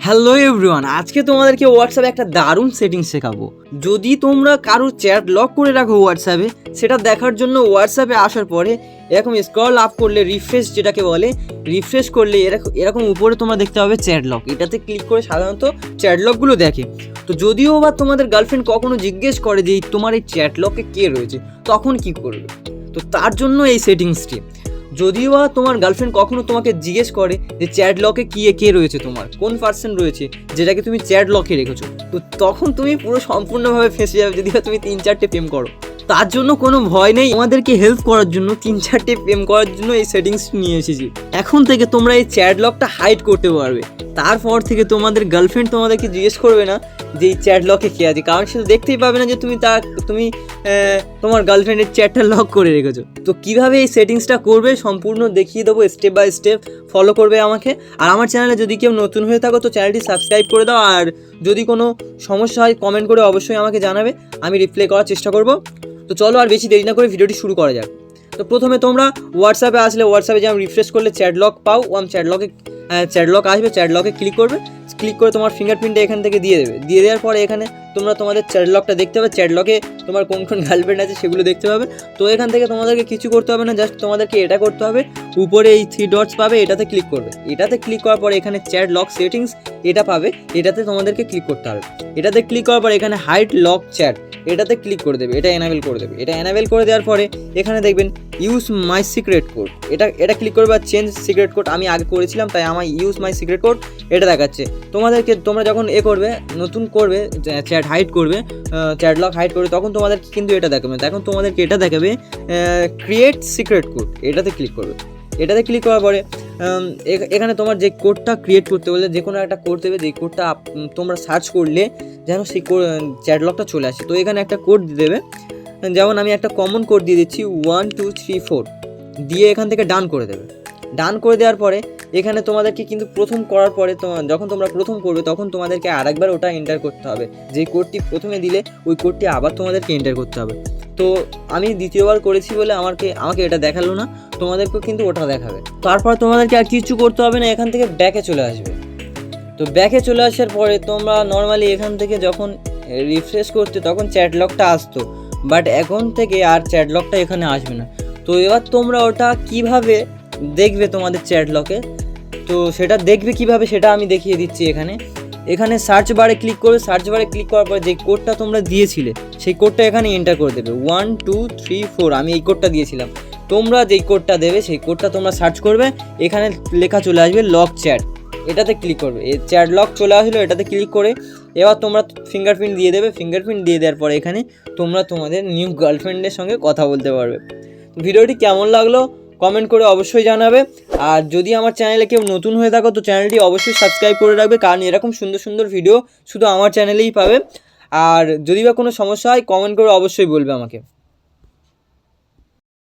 Hello everyone আজকে তোমাদেরকে হোয়াটসঅ্যাপে একটা দারুণ সেটিংস শেখাবো। যদি তোমরা কারোর চ্যাট লক করে রাখো হোয়াটসঅ্যাপে সেটা দেখার জন্য হোয়াটসঅ্যাপে আসার পরে এরকম স্ক্রল আপ করলে রিফ্রেশ যেটাকে বলে রিফ্রেশ করলে এরকম এরকম উপরে তোমরা দেখতে পাবে চ্যাট লক এটাতে ক্লিক করে সাধারণত চ্যাট লকগুলো দেখে। তো যদিও বা তোমাদের গার্লফ্রেন্ড কখনো জিজ্ঞেস করে যে তোমার এই চ্যাট লকে কে রয়েছে? তখন কি করবে? তো তার জন্য এই সেটিংসটি যদিও বা তোমার গার্লফ্রেন্ড কখনো তোমাকে জিজ্ঞেস করে যে চ্যাট লকে কি কে রয়েছে তোমার? কোন পার্সন রয়েছে যেটাকে তুমি চ্যাট লকে রেখেছো? তো তখন তুমি পুরো সম্পূর্ণভাবে ফেঁসে যাবে যদি তুমি তিন চারটে প্রেম করো। তার জন্য কোনো ভয় নেই। আমাদেরকে হেল্প করার জন্য, তিন চারটে প্রেম করার জন্য এই সেটিংস নিয়ে এসেছি। এখন থেকে তোমরা এই চ্যাট লকটা হাইড করতে পারবে। তারপর থেকে তোমাদের গার্লফ্রেন্ড তোমাদেরকে জিজ্ঞেস করবে না যে এই চ্যাট লকে কে আছে। কারণ সে তো দেখতেই পাবে না যে তুমি তার, তুমি তোমার গার্লফ্রেন্ডের চ্যাটটা লক করে রেখেছো। তো কীভাবে এই সেটিংসটা করবে সম্পূর্ণ দেখিয়ে দেবো স্টেপ বাই স্টেপ ফলো করবে আমাকে। আর আমার চ্যানেলে যদি কেউ নতুন হয়ে থাকো, তো চ্যানেলটি সাবস্ক্রাইব করে দাও। আর যদি কোনো সমস্যা হয় কমেন্ট করে অবশ্যই আমাকে জানাবে। আমি রিপ্লাই করার চেষ্টা করব। তো চলো আর বেশি দেরি না করে ভিডিওটি শুরু করা যাক। তো প্রথমে তোমরা হোয়াটসঅ্যাপে আসলে হোয়াটসঅ্যাপে যেমন রিফ্রেশ করলে চ্যাটলক পাও ওয়াম চ্যাট লকে চ্যাট লক আসবে চ্যাট লকে ক্লিক করবে। ক্লিক করে তোমার ফিঙ্গারপ্রিন্টটা এখান থেকে দিয়ে দেবে। দিয়ে দেওয়ার পরে এখানে তোমরা তোমাদের চ্যাট লকটা দেখতে পাবে। চ্যাট লকে তোমার কোন কোন গার্লফ্রেন্ড আছে সেগুলো দেখতে পাবে। তো এখান থেকে তোমাদেরকে কিছু করতে হবে না জাস্ট তোমাদেরকে এটা করতে হবে। উপরে এই থ্রি ডটস পাবে, এটাতে ক্লিক করবে। এটাতে ক্লিক করার পরে এখানে চ্যাট লক সেটিংস এটা পাবে। এটাতে তোমাদেরকে ক্লিক করতে হবে। এটাতে ক্লিক করার পর এখানে হাইট লক চ্যাট এটাতে ক্লিক করে দেবে। এটা এনাবেল করে দেবে। এটা এনাবেল করে দেওয়ার পরে এখানে দেখবেন ইউজ মাই সিক্রেট কোড এটা এটা ক্লিক করবে চেঞ্জ সিক্রেট কোড আমি আগে করেছিলাম, তাই আমার ইউজ মাই সিক্রেট কোড এটা দেখাচ্ছে। তোমাদেরকে তোমরা যখন এ করবে, নতুন করবে চ্যাট হাইড করবে চ্যাট লক হাইড করবে, তখন তোমাদের কিন্তু এটা দেখাবে। তখন তোমাদেরকে এটা দেখাবে ক্রিয়েট সিক্রেট কোড এটাতে ক্লিক করবে। এটাতে ক্লিক করার পরে এখানে তোমার যে কোডটা ক্রিয়েট করতে বলে যে কোনো একটা কোড দেবে, যে কোডটা তোমরা সার্চ করলে, যেন সেই চ্যাট লকটা চলে আসে। তো এখানে একটা কোড দিয়ে দেবে। যেমন আমি একটা কমন কোড দিয়ে দিচ্ছি ওয়ান টু থ্রি ফোর দিয়ে এখান থেকে ডান করে দেবে। ডান করে দেওয়ার পরে এখানে তোমাদেরকে কিন্তু প্রথম করার পরে যখন তোমরা প্রথম করবে, তখন তোমাদেরকে আরেকবার ওটা এন্টার করতে হবে। যে কোডটি প্রথমে দিলে, ওই কোডটি আবার তোমাদেরকে এন্টার করতে হবে। তো আমি দ্বিতীয়বার করেছি বলে আমাকে আমাকে এটা দেখাল না, তোমাদেরকেও কিন্তু ওটা দেখাবে। তারপর তোমাদেরকে আর কিছু করতে হবে না, এখান থেকে ব্যাকে চলে আসবে। তো ব্যাকে চলে আসার পরে তোমরা নর্মালি এখান থেকে যখন রিফ্রেশ করতে, তখন চ্যাট লকটা আসতো। বাট এখন থেকে আর চ্যাট লকটা এখানে আসবে না। তো এবার তোমরা ওটা কীভাবে দেখবে তোমাদের চ্যাট লকে তো সেটা দেখবে কীভাবে সেটা আমি দেখিয়ে দিচ্ছি এখানে। এখানে সার্চ বারে ক্লিক করবে সার্চ বারে ক্লিক করার পরে যে কোডটা তোমরা দিয়েছিলে, সেই কোডটা এখানে এন্টার করে দেবে। ওয়ান টু থ্রি ফোর আমি এই কোডটা দিয়েছিলাম। তোমরা যেই কোডটা দেবে, সেই কোডটা তোমরা সার্চ করবে, এখানে লেখা চলে আসবে লক চ্যাট এটাতে ক্লিক করবে। এই চ্যাট লক চলে আসলো, এটাতে ক্লিক করে এবার তোমরা ফিঙ্গারপ্রিন্ট দিয়ে দেবে। ফিঙ্গারপ্রিন্ট দিয়ে দেওয়ার পরে এখানে তোমরা তোমাদের নিউ গার্লফ্রেন্ডের সঙ্গে কথা বলতে পারবে। ভিডিওটি কেমন লাগল? কমেন্ট করে অবশ্যই জানাবে। আর যদি আমার চ্যানেলে কেউ নতুন হয়ে থাকো, তো চ্যানেলটি অবশ্যই সাবস্ক্রাইব করে রাখবে, কারণ এরকম সুন্দর সুন্দর ভিডিও শুধু আমার চ্যানেলেই পাবে। আর যদি বা কোনো সমস্যা হয় কমেন্ট করে অবশ্যই বলবে আমাকে।